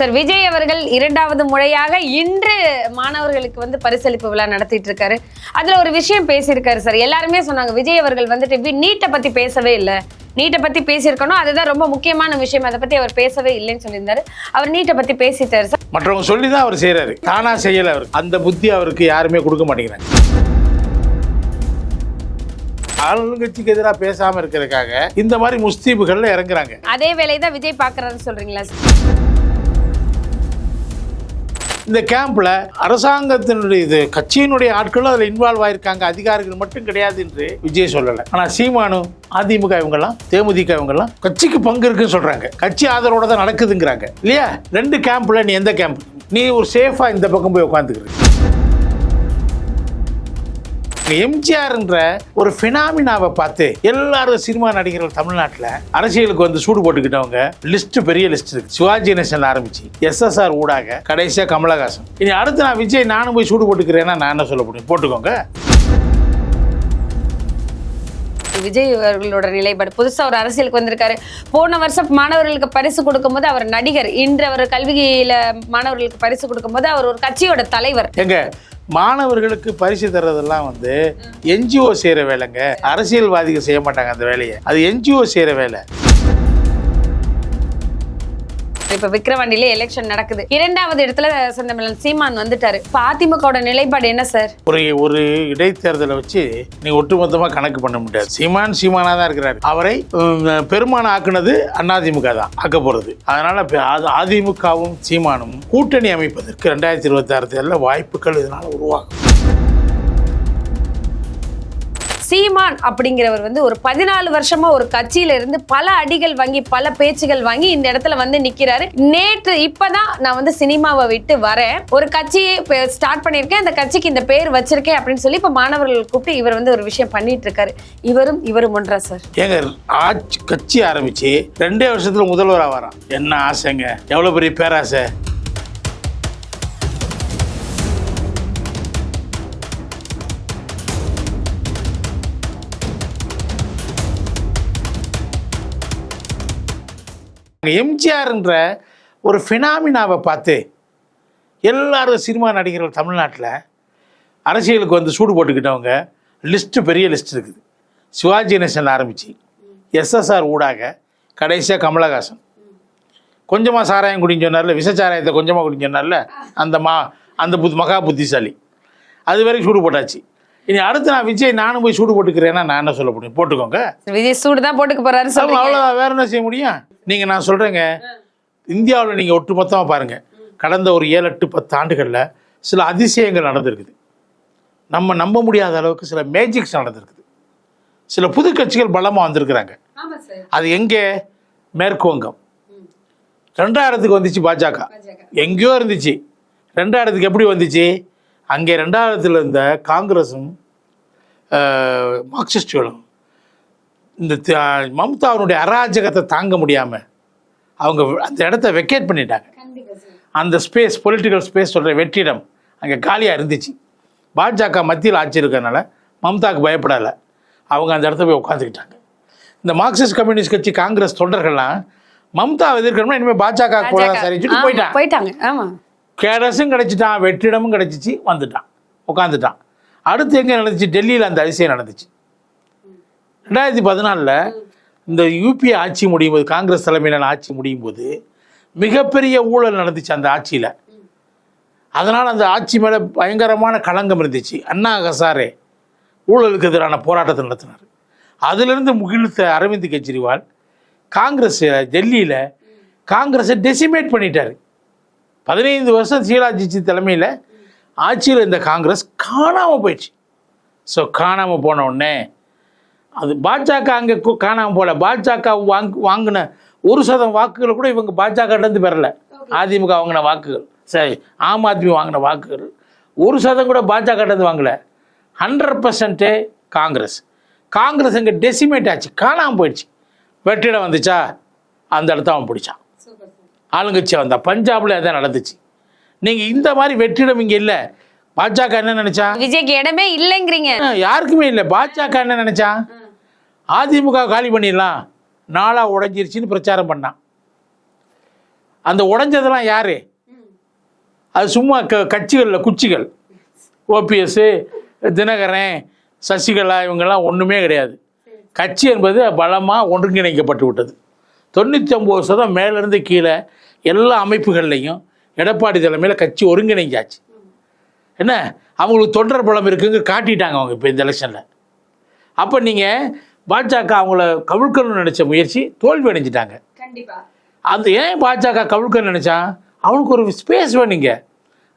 Sir Vijay அவர்கள் இரண்டாவது முறையாக இன்று மாணவர்களுக்கு வந்து பரிசளிப்பு விழா நடத்திட்டு இருக்காரு அதுல ஒரு விஷயம் பேசியிருக்காரு சார். எல்லாருமே சொன்னாங்க விஜய் அவர்கள் வந்துட்டு நீட்டை பத்தி பேசவே இல்லை. நீட்டை பத்தி பேசியிருக்கணும். அதுதான் ரொம்ப முக்கியமான விஷயம். அதை பத்தி அவர் பேசவே இல்லைன்னு சொல்லியிருந்தாரு. அவர் நீட்டை பத்தி பேசிட்டாரு சார். மற்றவங்க சொல்லி தான் அவர் செய்கிறாரு தானா செய்யலை அவர். அந்த புத்தி அவருக்கு யாருமே கொடுக்க மாட்டேங்கிறாங்க. ஆளுங்கட்சிக்கு எதிராக பேசாம இருக்கிறதுக்காக இந்த மாதிரி முஸ்தீபுகள்ல இறங்குறாங்க. அதே வேலையை தான் விஜய் பாக்குறாருன்னு சொல்றீங்களா இந்த கேம்பில் அரசாங்கத்தினுடைய இது கட்சியினுடைய ஆட்களும் அதில் இன்வால்வ் ஆயிருக்காங்க. அதிகாரிகள் மட்டும் கிடையாது என்று விஜய் சொல்லலை. ஆனால் சீமானு அதிமுக இவங்கெல்லாம் தேமுதிக இவங்கெல்லாம் கட்சிக்கு பங்கு இருக்குன்னு சொல்கிறாங்க கட்சி ஆதரவோட தான் நடக்குதுங்கிறாங்க. இல்லையா? ரெண்டு கேம்பில் நீ எந்த கேம்ப் நீ ஒரு சேஃபாக இந்த பக்கம் போய் உட்காந்துக்கிறீங்க எம்ஜிஆர்ன்ற ஒரு ஃபினாமினாவை பார்த்து எல்லாரும் சினிமா நடிகர்கள் தமிழ்நாட்டில் அரசியலுக்கு வந்து சூடு போட்டுக்கிட்டவங்க லிஸ்ட் பெரிய லிஸ்ட் இருக்கு. சிவாஜி கணேசன் ஆரம்பிச்சு எஸ்எஸ்ஆர் ஊடாக கடைசியா கமலஹாசன். இனி அடுத்து நான் விஜய் நானும் போய் சூடு போட்டுக்கிறேன்னா நான் என்ன சொல்ல முடியும்? போட்டுக்கோங்க. விஜய் அவர்களோட நிலைப்பாடு. புதுசா ஒரு அரசியலுக்கு வந்திருக்காரு. போன வருஷம் மாணவர்களுக்கு பரிசு கொடுக்கும்போது அவர் நடிகர். இன்று அவர் கல்வியில மாணவர்களுக்கு பரிசு கொடுக்கும்போது அவர் ஒரு கட்சியோட தலைவர். எங்க? மாணவர்களுக்கு பரிசு தர்றதெல்லாம் வந்து என்ஜிஓ செய்கிற வேலைங்க. அரசியல்வாதிகள் செய்ய மாட்டாங்க அந்த வேலையை. அது என்ஜிஓ செய்கிற வேலை. இப்ப விக்கிரவாண்டியில எலெக்ஷன் நடக்குது. இரண்டாவது இடத்துல சொந்தமில்லன் சீமான் வந்துட்டாரு. இப்ப அதிமுகவோட நிலைப்பாடு என்ன சார் ஒரு ஒரு இடைத்தேர்தலை வச்சு நீ ஒட்டுமொத்தமா கணக்கு பண்ண முடியாது. சீமான் சீமானா தான் இருக்கிறாரு. அவரை பெருமான ஆக்குனது அதிமுக தான் ஆக்க போறது. அதனால அது அதிமுகவும் சீமானும் கூட்டணி அமைப்பதற்கு ரெண்டாயிரத்தி இருபத்தி ஆறு தேர்தலில் வாய்ப்புகள் இதனால உருவாகும். சீமான் அப்படிங்கிறவர் வந்து ஒரு பதினாலு வருஷமா ஒரு கட்சியில இருந்து பல அடிகள் வாங்கி பல பேச்சுகள் வாங்கி இந்த இடத்துல வந்து நிக்கிறாரு. நேற்று இப்பதான் நான் வந்து சினிமாவை விட்டு வரேன். ஒரு கட்சியை ஸ்டார்ட் பண்ணியிருக்கேன். அந்த கட்சிக்கு இந்த பேர் வச்சிருக்கேன் அப்படின்னு சொல்லி இப்ப மாணவர்கள் கூப்பிட்டு இவர் வந்து ஒரு விஷயம் பண்ணிட்டு இருக்காரு. இவரும் இவரும் ஒன்றா சார்? ஏங்க ஆட்சி கட்சி ஆரம்பிச்சு ரெண்டே வருஷத்துல முதல்வராக வரான். என்ன ஆசைங்க? எவ்வளவு பெரிய பேராசை? எம்ஜிஆர்ன்ற ஒரு ஃபினாமினாவை பார்த்து எல்லாரும் சினிமா நடிகர்கள் தமிழ்நாட்டில் அரசியலுக்கு வந்து சூடு போட்டுக்கிட்டவங்க லிஸ்ட்டு பெரிய லிஸ்ட் இருக்குது. சிவாஜி கணேசன் ஆரம்பிச்சு எஸ்எஸ்ஆர் ஊடாக கடைசியாக கமலஹாசன். கொஞ்சமாக சாராயம் குடின்னு சொன்னார்ல விஷச்சாராயத்தை கொஞ்சமாக குடின்னு சொன்னார்ல அந்த மா அந்த புத் மகா புத்திசாலி. அது வரைக்கும் சூடு போட்டாச்சு. இனி அடுத்து நான் விஜய் நானும் போய் சூடு போட்டுக்கிறேன்னா நான் என்ன சொல்ல முடியும்? போட்டுக்கோங்க. விஜய் சூடு தான் போட்டுக்க போறாரு சொல்றீங்க. அவ்வளோதான் வேற என்ன செய்ய முடியும்? நீங்கள் நான் சொல்கிறேங்க இந்தியாவில் நீங்கள் ஒட்டுமொத்தமாக பாருங்கள் கடந்த ஒரு ஏழு எட்டு பத்து ஆண்டுகளில் சில அதிசயங்கள் நடந்திருக்குது. நம்ம நம்ப முடியாத அளவுக்கு சில மேஜிக்ஸ் நடந்திருக்குது. சில புது கட்சிகள் பலமாக வந்திருக்கிறாங்க. ஆமா சார். அது எங்கே? மேற்கு வங்கம் ரெண்டாயிரத்துக்கு வந்துச்சு பாஜக. எங்கேயோ இருந்துச்சு. ரெண்டாயிரத்துக்கு எப்படி வந்துச்சு? அங்கே ரெண்டாயிரத்தில் இருந்த காங்கிரஸும் மார்க்சிஸ்டுகளும் இந்த மம்தாவினுடைய அராஜகத்தை தாங்க முடியாமல் அவங்க அந்த இடத்த வெக்கேட் பண்ணிட்டாங்க. அந்த ஸ்பேஸ் பொலிட்டிக்கல் ஸ்பேஸ் சொல்கிற வெற்றிடம் அங்கே காலியாக இருந்துச்சு. பாஜக மத்தியில் ஆட்சி இருக்கிறதுனால மம்தாவுக்கு பயப்படலை. அவங்க அந்த இடத்த போய் உட்காந்துக்கிட்டாங்க இந்த மார்க்சிஸ்ட் கம்யூனிஸ்ட் கட்சி காங்கிரஸ் தொண்டர்கள்லாம் மம்தா எதிர்க்கணும்னா இனிமேல் பாஜக. கூட ஆமா, போயிட்டான் போயிட்டாங்க. ஆமா. கேடஸும் கிடச்சிட்டான் வெற்றிடமும் கிடச்சிச்சு வந்துட்டான் உட்காந்துட்டான் அடுத்து எங்கே நடந்துச்சு? டெல்லியில் அந்த அதிசயம் நடந்துச்சு. ரெண்டாயிரத்தி பதினாலில் இந்த யூபிஏ ஆட்சி முடியும் போது காங்கிரஸ் தலைமையிலான ஆட்சி முடியும் போது மிகப்பெரிய ஊழல் நடந்துச்சு அந்த ஆட்சியில். அதனால் அந்த ஆட்சி மேலே பயங்கரமான களங்கம் இருந்துச்சு. அண்ணா ஹசாரே ஊழலுக்கு எதிரான போராட்டத்தை நடத்தினார். அதிலிருந்து முகிழ்த்த அரவிந்த் கெஜ்ரிவால் காங்கிரஸ் டெல்லியில் காங்கிரஸை டெசிமேட் பண்ணிட்டார். பதினைந்து வருஷம் ஷீலாஜிச்சி தலைமையில் ஆட்சியில் இந்த காங்கிரஸ் காணாமல் போயிடுச்சு. ஸோ காணாமல் போன உடனே அது பாஜக அங்கே காணாமல் போல பாஜக வாங் வாங்கின ஒரு சதம் வாக்குகளை கூட இவங்க பாஜகலேருந்து பெறல. அதிமுக வாங்கின வாக்குகள். சரி ஆம் ஆத்மி வாங்கின வாக்குகள். ஒரு சதம் கூட பாஜகலேருந்து வாங்கல. ஹண்ட்ரட் பர்சன்ட்டே காங்கிரஸ். காங்கிரஸ் இங்கே டெசிமேட் ஆச்சு. காணாமல் போயிடுச்சு. வெற்றிடம் வந்துச்சா? அந்த இடத்த அவன் பிடிச்சான். ஆளுங்கட்சி வந்தா பஞ்சாப்ல அதான் நடந்துச்சு. நீங்க இந்த மாதிரி வெற்றிடம் இங்க இல்ல. பாஜக என்ன நினைச்சா? விஜய்க்கு இடமே இல்லைங்கிறீங்க. யாருக்குமே இல்லை. பாஜக என்ன நினைச்சா? அதிமுக காலி பண்ணிடலாம். நாளா உடைஞ்சிருச்சுன்னு பிரச்சாரம் பண்ணான் அந்த உடைஞ்சதெல்லாம் யாரு? அது சும்மா க கட்சிகளில் குச்சிகள். ஓபிஎஸ் தினகரன் சசிகலா இவங்கெல்லாம் ஒன்றுமே கிடையாது. கட்சி என்பது பலமாக ஒருங்கிணைக்கப்பட்டு விட்டது. தொண்ணூற்றி ஒம்பது சதம் மேலேருந்து கீழே எல்லா அமைப்புகள்லையும் எடப்பாடி தலைமையில் கட்சி ஒருங்கிணைஞ்சாச்சு. என்ன? அவங்களுக்கு தொண்டர் பலம் இருக்குங்க காட்டிட்டாங்க அவங்க இப்போ இந்த எலெக்ஷனில் அப்போ நீங்கள் பாஜக அவங்கள கவிழ்க்கணும்னு நினச்ச முயற்சி தோல்வி அடைஞ்சிட்டாங்க. அது ஏன் பாஜக கவிழ்க்க நினைச்சான் அவனுக்கு ஒரு ஸ்பேஸ் வேணுங்க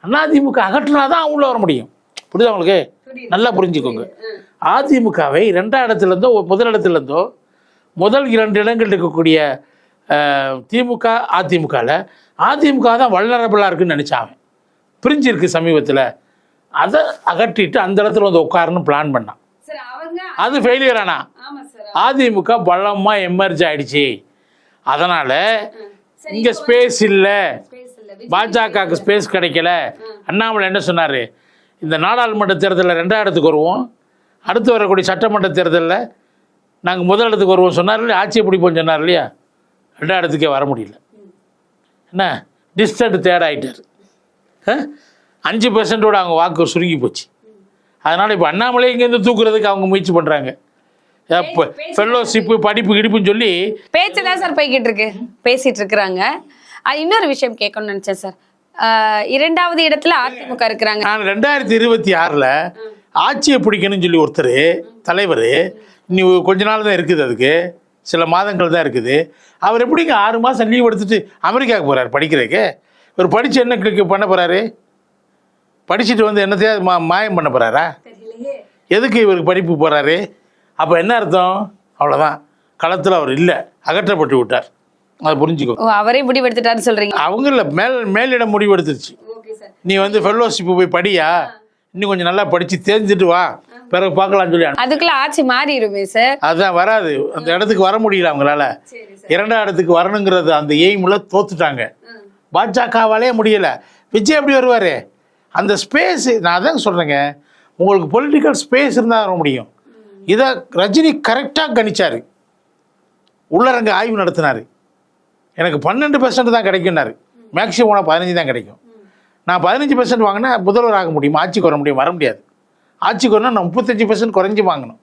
அதிமுக அகற்றினா தான் உள்ள வர முடியும். புரியுதா உங்களுக்கு? நல்லா புரிஞ்சுக்கோங்க. அதிமுகவை ரெண்டாம் இடத்துல இருந்தோ முதல் இரண்டு இடங்கள் இருக்கக்கூடிய திமுக அதிமுகவில் அதிமுக தான் வல்லரபிளாக இருக்குன்னு நினச்சான் அவன். பிரிஞ்சிருக்கு சமீபத்தில். அதை அகற்றிட்டு அந்த இடத்துல வந்து உட்காரன்னு பிளான் பண்ணான். அது ஃபெயிலியர் ஆனா. அதிமுக பலமாக எமர்ஜ் ஆயிடுச்சு. அதனால் இங்கே ஸ்பேஸ் இல்லை. பாஜகவுக்கு ஸ்பேஸ் கிடைக்கல. அண்ணாமலை என்ன சொன்னார்? இந்த நாடாளுமன்ற தேர்தலில் ரெண்டாயிரத்துக்கு வருவோம். அடுத்து வரக்கூடிய சட்டமன்ற தேர்தலில் நாங்கள் முதல் இடத்துக்கு வருவோம் சொன்னார் இல்லையா? ஆட்சியை பிடிப்போம் சொன்னார் இல்லையா? ரெண்டாயிரத்துக்கே வர முடியல. என்ன? டிஸ்டன்ட் தேர்ட் ஆகிட்டார் அஞ்சு பெர்சன்ட்டோட அவங்க வாக்கு சுருங்கி போச்சு. அதனால் இப்போ அண்ணாமலை இங்கேருந்து தூக்குறதுக்கு அவங்க முயற்சி பண்ணுறாங்க ஃபெல்லோஷிப்பு படிப்பு கிடிப்புன்னு சொல்லி பேச்சு தான் சார் போய்கிட்டு இருக்கு. பேசிட்டு இருக்கிறாங்க. இன்னொரு விஷயம் கேட்கணும்னு நினைச்சேன் சார். இரண்டாவது இடத்துல அதிமுக இருக்கிறாங்க. நான் ரெண்டாயிரத்தி இருபத்தி ஆறில் ஆட்சியை பிடிக்கணும்னு சொல்லி ஒருத்தர் தலைவர் இனி கொஞ்ச நாள் தான் இருக்குது அதுக்கு சில மாதங்கள் தான் இருக்குது. அவர் எப்படிங்க ஆறு மாதம் லீவ் எடுத்துட்டு அமெரிக்காவுக்கு போகிறார் படிக்கிறதுக்கு? இவர் படித்து என்ன பண்ண போகிறாரு படிச்சுட்டு வந்து என்னத்தையாவது மா மாயம் பண்ண போகிறாரா எதுக்கு இவருக்கு படிப்பு போகிறாரு அப்போ என்ன அர்த்தம்? அவ்வளோதான் களத்தில் அவர் இல்லை. அகற்றப்பட்டு விட்டார். அதை புரிஞ்சுக்கோ. அவரே முடிவெடுத்துட்டாருன்னு சொல்றீங்க. அவங்க இல்லை. மேல் மேலிடம் முடிவு எடுத்துருச்சு. நீ வந்து ஃபெல்லோஷிப்பு போய் படியா? இன்னும் கொஞ்சம் நல்லா படித்து தெரிஞ்சுட்டு வா. பிறகு பார்க்கலாம்னு சொல்லி அதுக்குள்ள ஆட்சி மாறிடுமே சார் அதான் வராது. அந்த இடத்துக்கு வர முடியல அவங்களால. இரண்டாம் இடத்துக்கு வரணுங்கிறது அந்த எய்மில் தோத்துட்டாங்க. பாஜகவாலே முடியல. விஜய் எப்படி வருவார்? அந்த ஸ்பேஸ் நான் அதான் சொல்கிறேங்க உங்களுக்கு பொலிட்டிக்கல் ஸ்பேஸ் இருந்தால் வர முடியும். இதை ரஜினி கரெக்டாக கணிச்சார். உள்ளரங்க ஆய்வு நடத்தினார். எனக்கு பன்னெண்டு பெர்சன்ட் தான் கிடைக்கும்னாரு. மேக்ஸிமம் போனால் பதினஞ்சு தான் கிடைக்கும். நான் பதினஞ்சு பர்சன்ட் வாங்கினா முதல்வர் ஆக முடியும் ஆட்சிக்கு வர முடியும் வர முடியாது. ஆட்சிக்கு வரணும் நான் முப்பத்தஞ்சு பெர்சன்ட் குறைஞ்சி வாங்கணும்.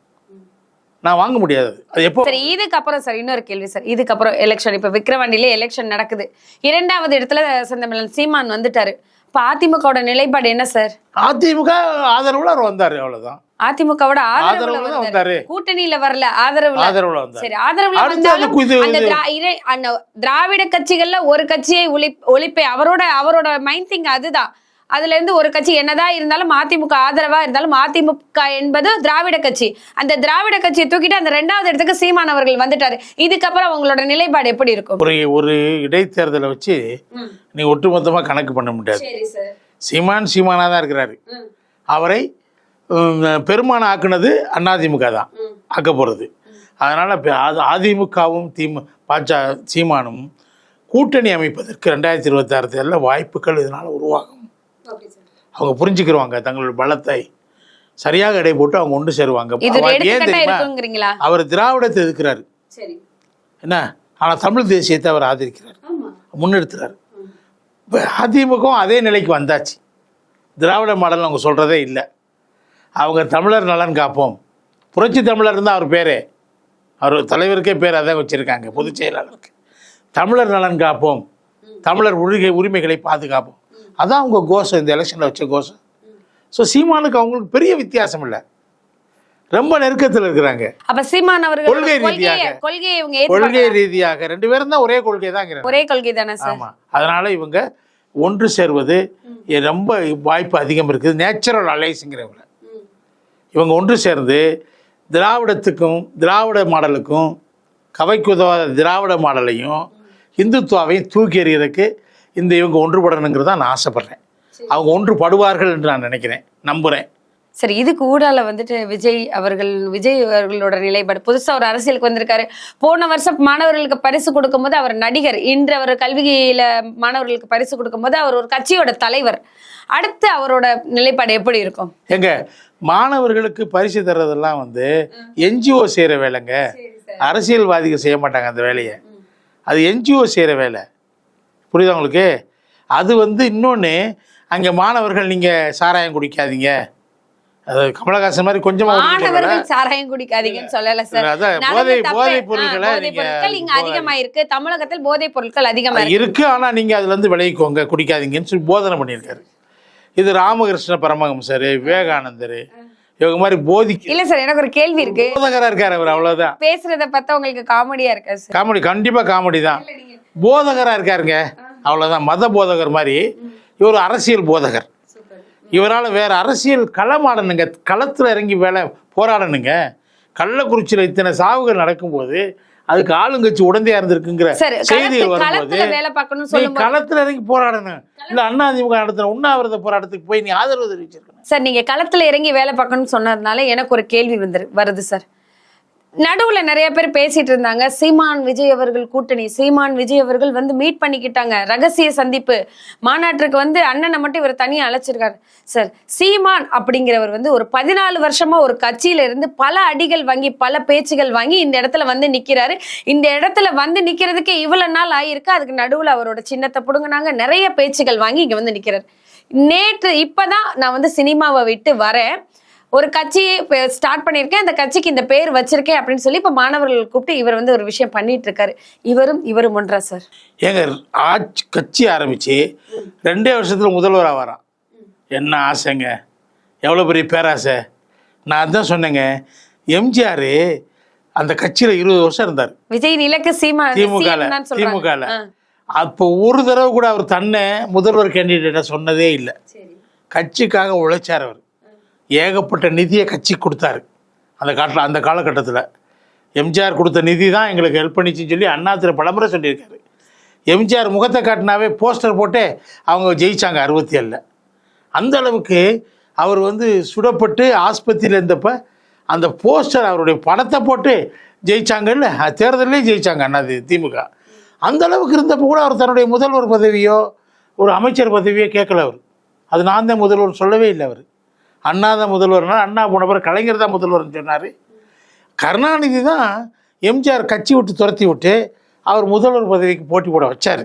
நான் வாங்க முடியாது. அது எப்போ சரி இதுக்கப்புறம் சார் இன்னொரு கேள்வி சார். இதுக்கப்புறம் எலெக்ஷன் இப்போ விக்கிரவாண்டியில எலெக்ஷன் நடக்குது. இரண்டாவது இடத்துல செந்தமிழன் சீமான் வந்துட்டாரு. இப்ப அதிமுகவோட நிலைப்பாடு என்ன சார்? அதிமுக ஆதரவுல வந்தார் அவ்வளவுதான். அதிமுகவோட ஆதரவுல வந்தாரு. கூட்டணியில வரல ஆதரவுல. ஆதரவுல சரி ஆதரவுல வந்தாலும் திராவிட கட்சிகள்ல ஒரு கட்சியை ஒழிப்பே. அவரோட அவரோட மைண்ட் திங் அதுதான். அதுல இருந்து ஒரு கட்சி என்னதான் இருந்தாலும் அதிமுக ஆதரவா இருந்தாலும் அதிமுக என்பது திராவிட கட்சி. அந்த திராவிட கட்சியை தூக்கிட்டு அந்த ரெண்டாவது இடத்துக்கு சீமான் அவர்கள் வந்துட்டாரு. இதுக்கப்புறம் அவங்களோட நிலைப்பாடு எப்படி இருக்கும்? ஒரு ஒரு இடைத்தேர்தலை வச்சு நீ ஒட்டுமொத்தமாக கணக்கு பண்ண முடியாது. சீமான் சீமானா தான் இருக்கிறாரு. அவரை பெருமான ஆக்குனது அதிமுக தான். ஆக்க போகிறது அதனால் அதிமுகவும் திமு பாஜ சீமானும் கூட்டணி அமைப்பதற்கு ரெண்டாயிரத்தி இருபத்தாறு தேர்தலில் வாய்ப்புகள் இதனால் உருவாகும். அவங்க புரிஞ்சுக்கிருவாங்க தங்களோட பலத்தை சரியாக எடை போட்டு அவங்க ஒன்று சேருவாங்க. ஏன் தெரியுமா? அவர் திராவிடத்தை எதிர்க்கிறாரு. சரி. என்ன? ஆனால் தமிழ் தேசியத்தை அவர் ஆதரிக்கிறார். முன்னெடுத்துறாரு. இப்போ அதிமுகவும் அதே நிலைக்கு வந்தாச்சு. திராவிட மாடல் அவங்க சொல்கிறதே இல்லை. அவங்க தமிழர் நலன் காப்போம். புரட்சி தமிழர் இருந்தால் அவர் பேரே. அவர் தலைவருக்கே பேர் அதான் வச்சுருக்காங்க பொதுச் செயலாளருக்கு. தமிழர் நலன் காப்போம். தமிழர் உரிமை உரிமைகளை பாதுகாப்போம். அதான் அவங்க கோஷம் இந்த எலெக்ஷனில் வச்ச கோஷம் ஸோ சீமானுக்கு அவங்களுக்கு பெரிய வித்தியாசம் இல்லை. ரொம்ப நெருக்கத்தில் இருக்கிறாங்க. அப்ப சீமான் அவர்கள் கொள்கை ரீதியாக. கொள்கை ரீதியாக. ரெண்டு பேரும் தான் ஒரே கொள்கை தான் ஒரே கொள்கை தானே ஆமாம் அதனால இவங்க ஒன்று சேர்வது ரொம்ப வாய்ப்பு அதிகம் இருக்குது. நேச்சுரல் அலைஸுங்கிறவங்க இவங்க ஒன்று சேர்ந்து திராவிடத்துக்கும் திராவிட மாடலுக்கும் கவைக்கு உதவாத திராவிட மாடலையும் இந்துத்துவாவையும் தூக்கி எறியறதுக்கு இந்த இவங்க ஒன்றுபடணுங்கிறத நான் ஆசைப்பட்றேன். அவங்க ஒன்றுபடுவார்கள் என்று நான் நினைக்கிறேன். நம்புகிறேன் சரி இதுக்கு ஊடால வந்துட்டு விஜய் அவர்கள் விஜய் அவர்களோட நிலைப்பாடு. புதுசா ஒரு அரசியலுக்கு வந்திருக்காரு. போன வருஷம் மாணவர்களுக்கு பரிசு கொடுக்கும்போது அவர் நடிகர். இன்று அவர் கல்வியில மாணவர்களுக்கு பரிசு கொடுக்கும்போது அவர் ஒரு கட்சியோட தலைவர். அடுத்து அவரோட நிலைப்பாடு எப்படி இருக்கும்? எங்க மாணவர்களுக்கு பரிசு தர்றதெல்லாம் வந்து என்ஜிஓ செய்கிற வேலைங்க. அரசியல்வாதிகள் செய்ய மாட்டாங்க அந்த வேலையை. அது என்ஜிஓ செய்கிற வேலை. புரியுதா உங்களுக்கு? அது வந்து இன்னொன்று அங்கே மாணவர்கள் நீங்கள் சாராயம் குடிக்காதீங்க. அது கமலஹாசன் மாதிரி கொஞ்சமாக மாணவர்கள் சாராயம் குடிக்காதீங்கன்னு சொல்லல சார் போதை போதைப் நீங்க பொருட்கள் இங்க அதிகமா இருக்கு. தமிழகத்தில் போதைப் பொருட்கள் அதிகமா இருக்கு. இருக்கு ஆனால் நீங்கள் அதுலேருந்து விளைவிக்கோங்க குடிக்காதீங்கன்னு சொல்லி போதனை பண்ணியிருக்காரு. இது ராமகிருஷ்ண பரமஹம்சர் விவேகானந்தர் இவங்க மாதிரி போதிக்கு இல்ல சார் எனக்கு ஒரு கேள்வி இருக்கு. போதகராக இருக்கார் அவர் அவ்வளோதான் பேசுறத பார்த்தா உங்களுக்கு காமெடியா இருக்கா சார் காமெடி கண்டிப்பாக காமெடி தான். போதகராக இருக்காருங்க. அவ்வளோதான் மத போதகர் மாதிரி. இவர் அரசியல் போதகர். இவரால் வேற அரசியல் களமாடணுங்க. களத்தில் இறங்கி வேலை போராடணுங்க. கள்ளக்குறிச்சியில் இத்தனை சாவுகள் நடக்கும்போது அதுக்கு ஆளுங்கட்சி உடந்தையா இருந்திருக்குங்கிற சார் செய்திகள் வரும்போது களத்துல இறங்கி போராடணும். இல்லை அண்ணா திமுக நடத்துகிற உண்ணாவிரத போராட்டத்துக்கு போய் நீ ஆதரவு தெரிவிச்சிருக்கணும். சார் நீங்க களத்துல இறங்கி வேலை பார்க்கணும்னு சொன்னதுனால எனக்கு ஒரு கேள்வி வந்து வருது சார். நடுவுல நிறைய பேர் பேசிட்டு இருந்தாங்க. சீமான் விஜய் அவர்கள் கூட்டணி. சீமான் விஜய் அவர்கள் வந்து மீட் பண்ணிக்கிட்டாங்க. ரகசிய சந்திப்பு. மாநாட்டுக்கு வந்து அண்ணனை மட்டும் இவர் தனியா அழைச்சிருக்காரு. சார் சீமான் அப்படிங்கிறவர் வந்து ஒரு பதினாலு வருஷமா ஒரு கட்சியில இருந்து பல அடிகள் வாங்கி பல பேச்சுகள் வாங்கி இந்த இடத்துல வந்து நிக்கிறாரு. இந்த இடத்துல வந்து நிக்கிறதுக்கு இவ்வளவு நாள் ஆயிருக்கு. அதுக்கு நடுவுல அவரோட சின்னத்தை புடுங்கினாங்க. நிறைய பேச்சுகள் வாங்கி இங்க வந்து நிக்கிறாரு. நேற்று இப்பதான் நான் வந்து சினிமாவை விட்டு வரேன். ஒரு கட்சியை ஸ்டார்ட் பண்ணியிருக்கேன் அந்த கட்சிக்கு இந்த பேர் வச்சிருக்கேன் அப்படின்னு சொல்லி இப்போ மாணவர்கள் கூப்பிட்டு இவர் வந்து ஒரு விஷயம் பண்ணிட்டு இருக்காரு இவரும் இவரும் ஒன்றா சார்? ஏங்க ஆட்சி கட்சி ஆரம்பிச்சு ரெண்டே வருஷத்துல முதல்வராக வரான் என்ன ஆசைங்க? எவ்வளோ பெரிய பேராசை? நான் அதான் சொன்னேங்க எம்ஜிஆர் அந்த கட்சியில் இருபது வருஷம் இருந்தார். விஜயின் இலக்கு சீமா. திமுகல ஆ. அப்போ ஒரு தடவை கூட அவர் தன்னை முதல்வர் கேண்டிடேட்டை சொன்னதே இல்லை. கட்சிக்காக உழைச்சார் அவர். ஏகப்பட்ட நிதியை கட்சி கொடுத்தாரு. அந்த காட்டில் அந்த காலகட்டத்தில். எம்ஜிஆர் கொடுத்த நிதி தான் எங்களுக்கு ஹெல்ப் பண்ணிச்சுன்னு சொல்லி அண்ணாத்திர பலமுறை சொல்லியிருக்காரு. எம்ஜிஆர் முகத்தை காட்டினாவே போஸ்டர் போட்டே அவங்க ஜெயிச்சாங்க அறுபத்தி ஏழில் அந்த அளவுக்கு அவர் வந்து சுடப்பட்டு ஆஸ்பத்திரியில் இருந்தப்போ அந்த போஸ்டர் அவருடைய படத்தை போட்டு ஜெயிச்சாங்கல்ல அது தேர்தலே ஜெயிச்சாங்க அண்ணாதி திமுக. அந்த அளவுக்கு இருந்தப்போ கூட அவர் தன்னுடைய முதல்வர் பதவியோ ஒரு அமைச்சர் பதவியோ கேட்கல அவர். அது நான் தான் முதல்வர் சொல்லவே இல்லை அவர். அண்ணா தான் முதல்வர்னா அண்ணா போன பிறகு கலைஞர் தான் முதல்வர்னு சொன்னார். கருணாநிதி தான் எம்ஜிஆர் கட்சி விட்டு துரத்தி விட்டு அவர் முதல்வர் பதவிக்கு போட்டி போட வச்சார்.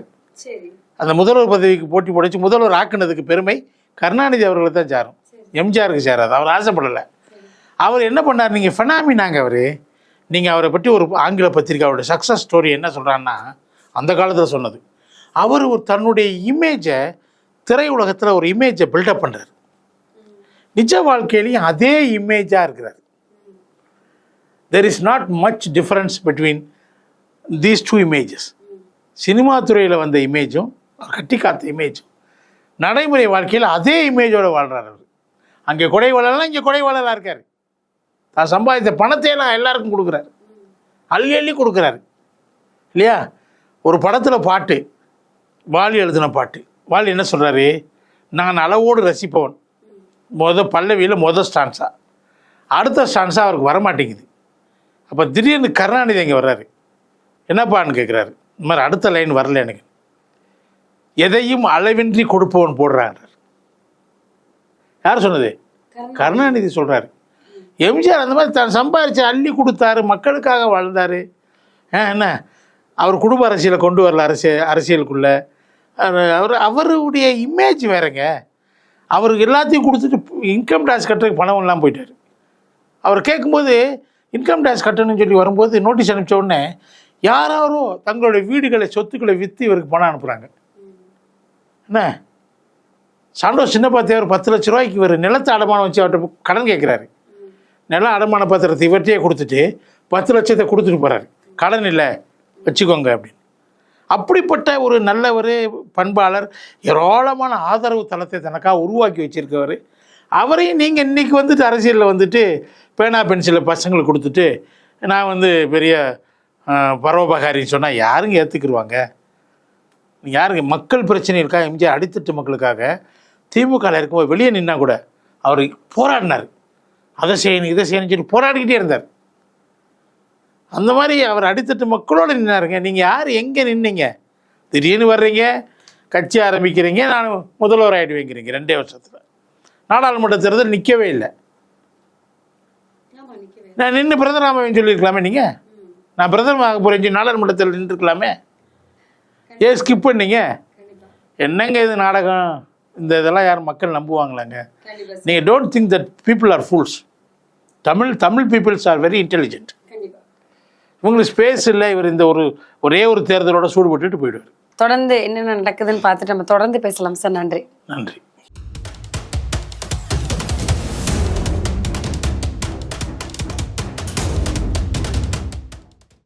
அந்த முதல்வர் பதவிக்கு போட்டி போட வச்சு முதல்வர் ஆக்குனதுக்கு பெருமை கருணாநிதி அவர்களுக்கு தான் சாரும். எம்ஜிஆருக்கு சேராது. அவர் ஆசைப்படலை. அவர் என்ன பண்ணார்? நீங்கள் ஃபெனாமினாங்க அவர். நீங்கள் அவரை பற்றி ஒரு ஆங்கில பத்திரிக்கை அவருடைய சக்ஸஸ் ஸ்டோரி என்ன சொல்கிறான்னா அந்த காலத்தில் சொன்னது. அவர் ஒரு தன்னுடைய இமேஜை திரையுலகத்தில் ஒரு இமேஜை பில்டப் பண்ணுறாரு நிஜ வாழ்க்கையிலையும் அதே இமேஜாக இருக்கிறார். There is not much difference between these two images cinema துறையில் வந்த இமேஜும் கட்டி காத்த இமேஜும் நடைமுறை வாழ்க்கையில் அதே இமேஜோடு வாழ்கிறார் அவர். அங்கே கொடை வளரலாம் இங்கே கொடை வளரலாம் இருக்கார். தான் சம்பாதித்த பணத்தை எல்லாம் எல்லாருக்கும் கொடுக்குறாரு. அள்ளி அள்ளி கொடுக்குறாரு. இல்லையா? ஒரு படத்தில் பாட்டு வாலி எழுதின பாட்டு. வாலி என்ன சொல்கிறாரு நான் அளவோடு ரசிப்பவன். மொத பல்லவியில் மொத ஸ்டான்ஸா அடுத்த ஸ்டான்ஸா அவருக்கு வரமாட்டேங்குது. அப்போ திடீர்னு கருணாநிதி இங்கே வர்றாரு. என்னப்பான்னு கேட்குறாரு இந்த மாதிரி அடுத்த லைன் வரல எனக்கு. எதையும் அளவின்றி கொடுப்பவன் போடுறாங்க. யார் சொன்னது? கருணாநிதி. சொல்றாரு. எம்ஜிஆர் அந்த மாதிரி தான் சம்பாரிச்சு அள்ளி கொடுத்தாரு மக்களுக்காக வாழ்ந்தாரு. என்ன? அவர் குடும்ப அரசியலை கொண்டு வரல அரசியல் அரசியலுக்குள்ள. அவர் அவருடைய இமேஜ் வேறங்க. அவருக்கு எல்லாத்தையும் கொடுத்துட்டு இன்கம் டேக்ஸ் கட்டுறதுக்கு பணம் எல்லாம் போயிட்டார். அவர் கேட்கும்போது இன்கம் டேக்ஸ் கட்டணும்னு சொல்லி வரும்போது நோட்டீஸ் அனுப்பிச்ச உடனே யாராரோ தங்களுடைய வீடுகளை சொத்துக்களை விற்று இவருக்கு பணம் அனுப்புகிறாங்க என்ன? சாண்டோஸ் சின்னப்பா தேவர் பத்து லட்ச ரூபாய்க்கு இவர் நிலத்தை அடமானம் வச்சு அவர்கிட்ட கடன் கேட்குறாரு. நில அடமான பத்திரத்தை இவர்கிட்டயே கொடுத்துட்டு பத்து லட்சத்தை கொடுத்துட்டு போகிறாரு கடன் இல்லை வச்சுக்கோங்க அப்படின்னு. அப்படிப்பட்ட ஒரு நல்லவர் பண்பாளர் ஏராளமான ஆதரவு தளத்தை தனக்காக உருவாக்கி வச்சிருக்கவர். அவரையும் நீங்கள் இன்றைக்கி வந்துட்டு அரசியலில் வந்துட்டு பேனா பென்சிலை பசங்களுக்கு கொடுத்துட்டு நான் வந்து பெரிய பரோபகாரின்னு சொன்னால் யாருங்க ஏற்றுக்கிடுவாங்க யாருங்க? மக்கள் பிரச்சனைகளுக்காக எம்ஜிஆர் அடித்தட்டு மக்களுக்காக திமுகவில் இருக்கும்போது வெளியே நின்னா கூட அவர் போராடினார். அதை செய்யணும் இதை செய்யணும்னு சொல்லி போராடிக்கிட்டே இருந்தார். அந்த மாதிரி அவர் அடித்தட்டு மக்களோடு நின்னாருங்க. நீங்கள் யார்? எங்கே நின்னீங்க? திடீர்னு வர்றீங்க கட்சி ஆரம்பிக்கிறீங்க நான் முதல்வர் ஆகிடுவேங்கிறீங்க ரெண்டே வருஷத்தில். நாடாளுமன்ற தேர்தல் நிற்கவே இல்லை. நான் நின்று பிரதமராமன் சொல்லியிருக்கலாமே நீங்கள் நான் பிரதமர் ஆக போகிறேன் நாடாளுமன்றத்தில் நின்றுருக்கலாமே? ஏன் ஸ்கிப் பண்ணீங்க? என்னங்க இது நாடகம்? இந்த இதெல்லாம் யாரும் மக்கள் நம்புவாங்களாங்க? நீங்கள் don't think that people are fools Tamil Tamil peoples are very intelligent இவங்களுக்கு ஸ்பேஸ் இல்லை இவர் இந்த ஒரு ஒரே ஒரு தேர்தலோட சூடு போட்டுட்டு போயிடுவார். தொடர்ந்து என்னென்ன நடக்குதுன்னு பார்த்துட்டு நம்ம தொடர்ந்து பேசலாம் சார். நன்றி. நன்றி.